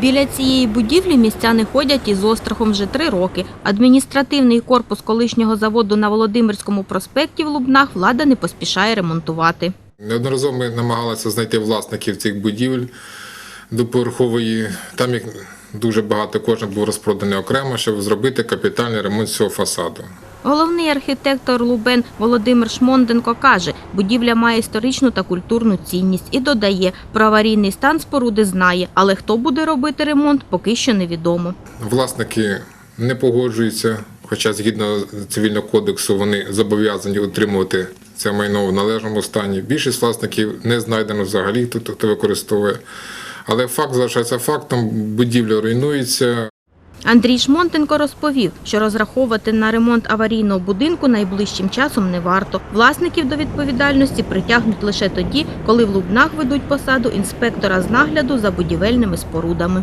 Біля цієї будівлі містяни ходять із острахом вже три роки. Адміністративний корпус колишнього заводу на Володимирському проспекті в Лубнах влада не поспішає ремонтувати. Неодноразово ми намагалися знайти власників цих будівель доповерхової. Там їх дуже багато, кожен був розпроданий окремо, щоб зробити капітальний ремонт цього фасаду. Головний архітектор Лубен Володимир Шмонденко каже, будівля має історичну та культурну цінність і додає, про аварійний стан споруди знає, але хто буде робити ремонт, поки що невідомо. Власники не погоджуються, хоча згідно цивільного кодексу вони зобов'язані утримувати це майно в належному стані. Більшість власників не знайдено взагалі, хто використовує. Але факт залишається фактом, будівля руйнується, Андрій Шмонтенко розповів, що розраховувати на ремонт аварійного будинку найближчим часом не варто. Власників до відповідальності притягнуть лише тоді, коли в Лубнах ведуть посаду інспектора з нагляду за будівельними спорудами.